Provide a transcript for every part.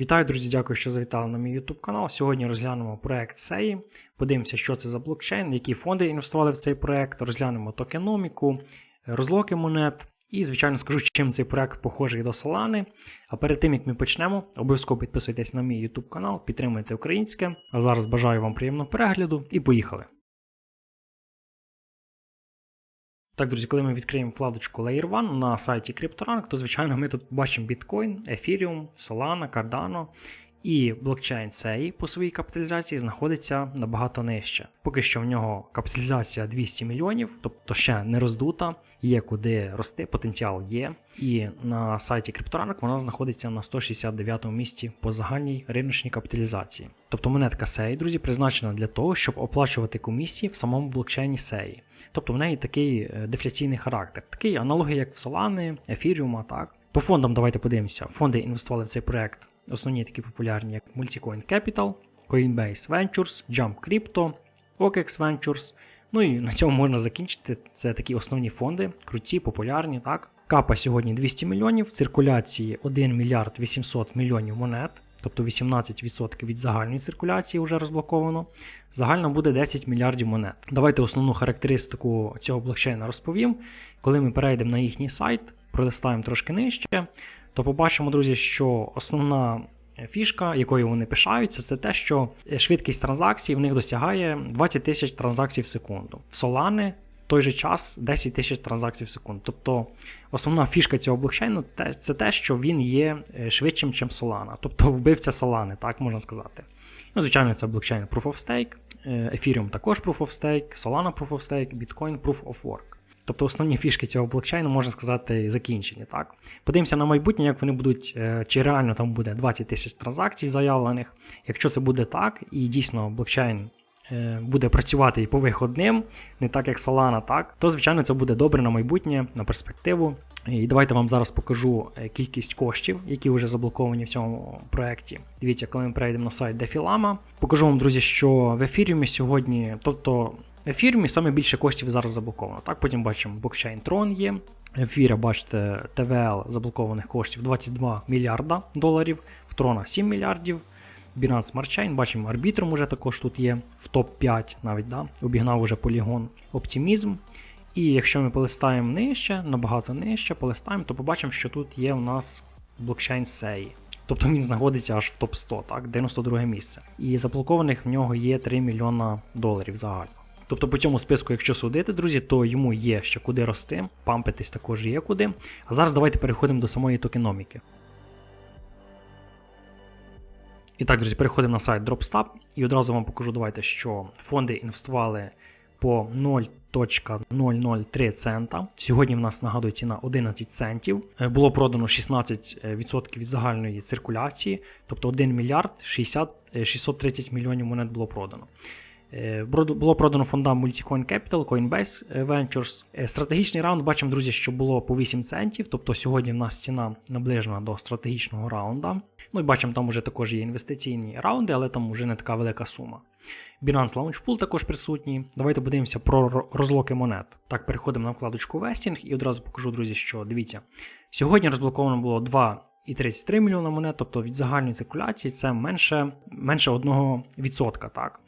Вітаю, друзі! Дякую, що завітали на мій YouTube канал. Сьогодні розглянемо проект SEI, подивимося, що це за блокчейн, які фонди інвестували в цей проект, розглянемо токеноміку, розлоки монет. І, звичайно, скажу, чим цей проект похожий до Solana. А перед тим як ми почнемо, обов'язково підписуйтесь на мій YouTube канал, підтримуйте українське. А зараз бажаю вам приємного перегляду і поїхали. Так, друзі, коли ми відкриємо вкладочку Layer 1 на сайті CryptoRank, то звичайно ми тут бачимо біткоін, Ethereum, Solana, Cardano і блокчейн SEI по своїй капіталізації знаходиться набагато нижче. Поки що в нього капіталізація 200 мільйонів, тобто ще не роздута, є куди рости, потенціал є. І на сайті CryptoRank вона знаходиться на 169 місці по загальній риночній капіталізації. Тобто монетка SEI, друзі, призначена для того, щоб оплачувати комісії в самому блокчейні SEI. Тобто в неї такий е, дефляційний характер, такий аналоги, як в Solana, Ethereum, так. По фондам давайте подивимося. Фонди інвестували в цей проект. Основні такі популярні, як Multicoin Capital, Coinbase Ventures, Jump Crypto, OKEX Ventures. Ну і на цьому можна закінчити. Це такі основні фонди, круті, популярні. так. Капа сьогодні 200 мільйонів, в циркуляції 1 мільярд 800 мільйонів монет, тобто 18% від загальної циркуляції вже розблоковано. Загально буде 10 мільярдів монет. Давайте основну характеристику цього блокчейна розповім. Коли ми перейдемо на їхній сайт, пролистаємо трошки нижче, то побачимо, друзі, що основна фішка, якою вони пишаються, це те, що швидкість транзакцій в них досягає 20 тисяч транзакцій в секунду. В Solana той же час 10 тисяч транзакцій в секунду. Тобто основна фішка цього блокчейну це те, що він є швидшим, ніж Solana. Тобто вбивця Solana, так можна сказати. Ну, Звичайно, це блокчейн Proof of Stake, Ethereum також Proof of Stake, Solana Proof of Stake, Bitcoin Proof of Work. Тобто основні фішки цього блокчейну, можна сказати, закінчені. так. Подивимося на майбутнє, як вони будуть, чи реально там буде 20 тисяч транзакцій заявлених. Якщо це буде так, і дійсно блокчейн буде працювати і по виходним, не так як Solana, так, то, звичайно, це буде добре на майбутнє, на перспективу. І давайте вам зараз покажу кількість коштів, які вже заблоковані в цьому проєкті. Дивіться, коли ми перейдемо на сайт Defilama. Покажу вам, друзі, що в ефіріумі сьогодні, тобто в ефіріумі саме більше коштів зараз заблоковано. Так, Потім бачимо блокчейн Tron є. В ефірі, бачите, ТВЛ заблокованих коштів 22 мільярда доларів, в Трона 7 мільярдів. Binance Smart Chain, бачимо, арбітром уже також тут є в топ-5, навіть да, обігнав уже полігон Оптимізм. І якщо ми полистаємо нижче, набагато нижче, полистаємо, то побачимо, що тут є у нас блокчейн SEI. Тобто він знаходиться аж в топ-100, так, 92 місце. І заблокованих в нього є 3 мільйона доларів загально. Тобто по цьому списку, якщо судити, друзі, то йому є ще куди рости, пампитись також є куди. А зараз давайте переходимо до самої токеноміки. І так, друзі, переходимо на сайт DropStab і одразу вам покажу, давайте, що фонди інвестували по 0.003 цента. Сьогодні в нас нагадую ціна 11 центів. Було продано 16% від загальної циркуляції, тобто 1 мільярд 60, 630 мільйонів монет було продано. Було продано фондам Multicoin Capital, Coinbase Ventures. Стратегічний раунд бачимо, друзі, що було по 8 центів. Тобто сьогодні в нас ціна наближена до стратегічного раунда. Ну і бачимо, там вже також є інвестиційні раунди, але там вже не така велика сума. Binance Launch Pool також присутній. Давайте подивимося про розлоки монет. Так, переходимо на вкладочку Vesting і одразу покажу, друзі, що дивіться. Сьогодні розблоковано було 2,33 мільйона монет, тобто від загальної циркуляції це менше менше 1%. так.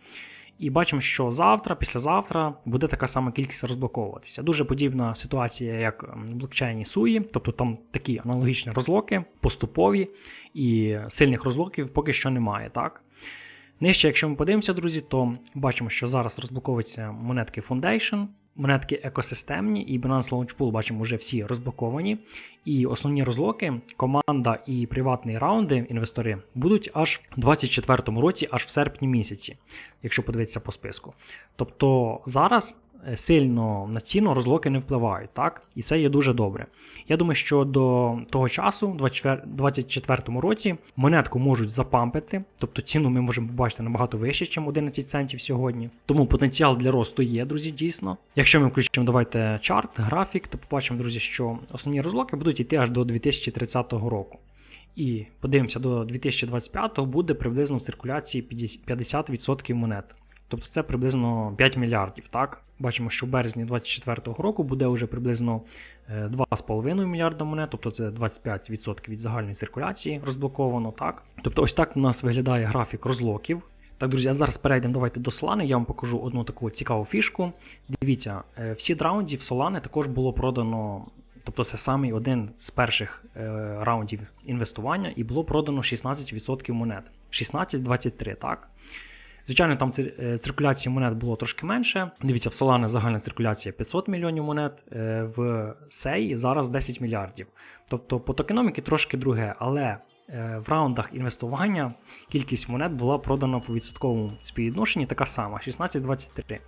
І бачимо, що завтра, післязавтра буде така сама кількість розблоковуватися. Дуже подібна ситуація, як в блокчейні Суї, тобто там такі аналогічні розлоки, поступові і сильних розлоків поки що немає. так. Нижче, якщо ми подивимося, друзі, то бачимо, що зараз розблоковуються монетки Foundation, монетки екосистемні і Binance Launch Pool, бачимо, вже всі розблоковані. І основні розлоки, команда і приватні раунди, інвестори, будуть аж у 2024 році, аж в серпні місяці, якщо подивитися по списку. Тобто зараз сильно на ціну розлоки не впливають, так? І це є дуже добре. Я думаю, що до того часу, у 2024 році, монетку можуть запампити, тобто ціну ми можемо побачити набагато вище, ніж 11 центів сьогодні. Тому потенціал для росту є, друзі, дійсно. Якщо ми включимо давайте чарт, графік, то побачимо, друзі, що основні розлоки будуть йти аж до 2030 року. І подивимося, до 2025 буде приблизно в циркуляції 50% монет. Тобто це приблизно 5 мільярдів, так? Бачимо, що в березні 2024 року буде вже приблизно е, 2,5 мільярда монет, тобто це 25% від загальної циркуляції розблоковано. Так? Тобто, ось так у нас виглядає графік розлоків. Так, друзі, а зараз перейдемо давайте до Solana. Я вам покажу одну таку цікаву фішку. Дивіться, е, всі раундів Solana також було продано. Тобто це самий один з перших е, раундів інвестування, і було продано 16% монет. 16-23, так? Звичайно, там е, циркуляції монет було трошки менше. Дивіться, в Solana загальна циркуляція 500 мільйонів монет, е, в SEI зараз 10 мільярдів. Тобто по токеноміки трошки друге, але е, в раундах інвестування кількість монет була продана по відсотковому співвідношенні така сама 16-23.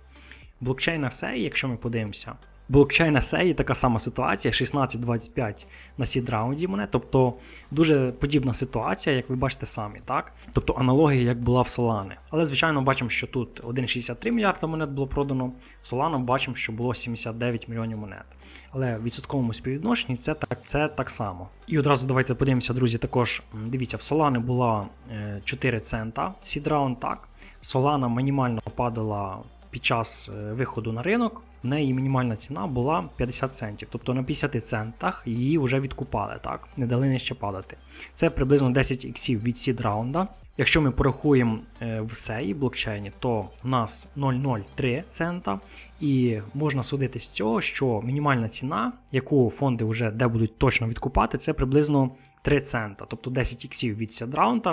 Блокчейна SEI, якщо ми подивимося, блокчейн SEI така сама ситуація, 16-25 на сід раунді монет, тобто дуже подібна ситуація, як ви бачите самі, так? Тобто аналогія, як була в Solana. Але, звичайно, бачимо, що тут 1,63 мільярда монет було продано, в Solana бачимо, що було 79 мільйонів монет. Але в відсотковому співвідношенні це так, це так само. І одразу давайте подивимося, друзі. Також дивіться, в Solana була е, 4 цента сід раунд, так. Solana мінімально падала під час е, виходу на ринок. В неї мінімальна ціна була 50 центів. Тобто на 50 центах її вже відкупали, так, не дали нижче падати. Це приблизно 10 іксів від сід раунда. Якщо ми порахуємо е, в SEI блокчейні, то в нас 0,03 цента. І можна судити з цього, що мінімальна ціна, яку фонди вже де будуть точно відкупати, це приблизно 3 цента. Тобто 10 іксів від сідраунд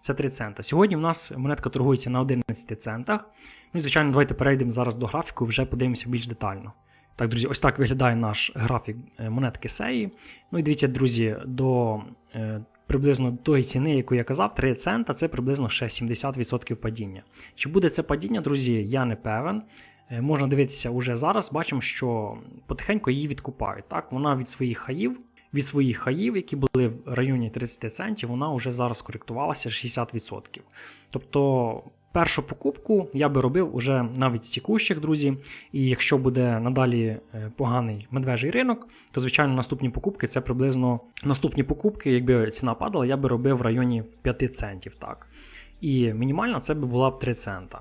це 3 цента. Сьогодні в нас монетка торгується на 11 центах. Ну і звичайно, давайте перейдемо зараз до графіку, вже подивимося більш детально. Так, друзі, ось так виглядає наш графік е, монетки Сеї. Ну і дивіться, друзі, до е, приблизно тої ціни, яку я казав, 3 цента, це приблизно ще 70% падіння. Чи буде це падіння, друзі, я не певен. Е, Можна дивитися уже зараз, бачимо, що потихеньку її відкупають. Так? Вона від своїх хаїв, від своїх хаїв, які були в районі 30 центів, вона вже зараз коректувалася 60%. Тобто першу покупку я би робив уже навіть з тікущих, друзі. І якщо буде надалі е, поганий медвежий ринок, то звичайно наступні покупки це приблизно наступні покупки, якби ціна падала, я би робив в районі 5 центів. так. І мінімальна це би була б 3 цента.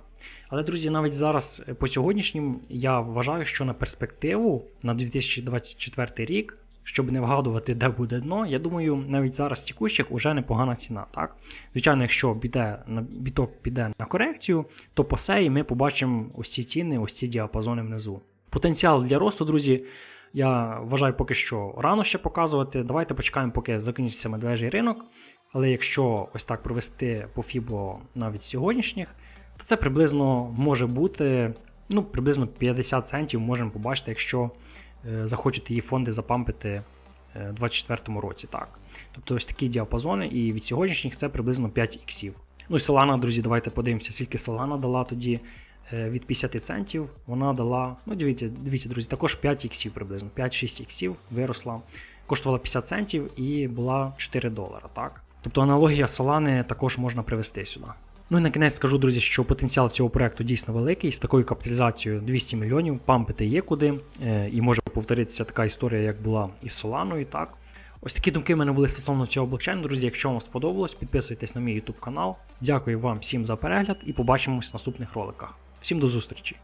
Але, друзі, навіть зараз е, по сьогоднішнім я вважаю, що на перспективу на 2024 рік, щоб не вгадувати, де буде дно, я думаю, навіть зараз тікущих уже непогана ціна. Так? Звичайно, якщо піде, біток піде на корекцію, то по сеї ми побачимо ось ці ціни, ось ці діапазони внизу. Потенціал для росту, друзі, я вважаю поки що рано ще показувати. Давайте почекаємо, поки закінчиться медвежий ринок. Але якщо ось так провести по FIBO навіть сьогоднішніх, то це приблизно може бути ну, приблизно 50 центів можемо побачити, якщо захочуть її фонди запампити е, в 2024 році. Так. Тобто ось такі діапазони, і від сьогоднішніх це приблизно 5 іксів. Ну і Solana, друзі, давайте подивимося, скільки Solana дала тоді е, від 50 центів. Вона дала, ну дивіться, дивіться, друзі, також 5 іксів приблизно, 5-6 іксів виросла. Коштувала 50 центів і була 4 долара. так? Тобто аналогія Solana також можна привести сюди. Ну і на кінець скажу, друзі, що потенціал цього проекту дійсно великий. З такою капіталізацією 200 мільйонів, пампити є куди. Е, і може повторитися така історія, як була із Соланою. так. Ось такі думки в мене були стосовно цього блокчейну. Друзі, якщо вам сподобалось, підписуйтесь на мій YouTube канал. Дякую вам всім за перегляд і побачимось в наступних роликах. Всім до зустрічі!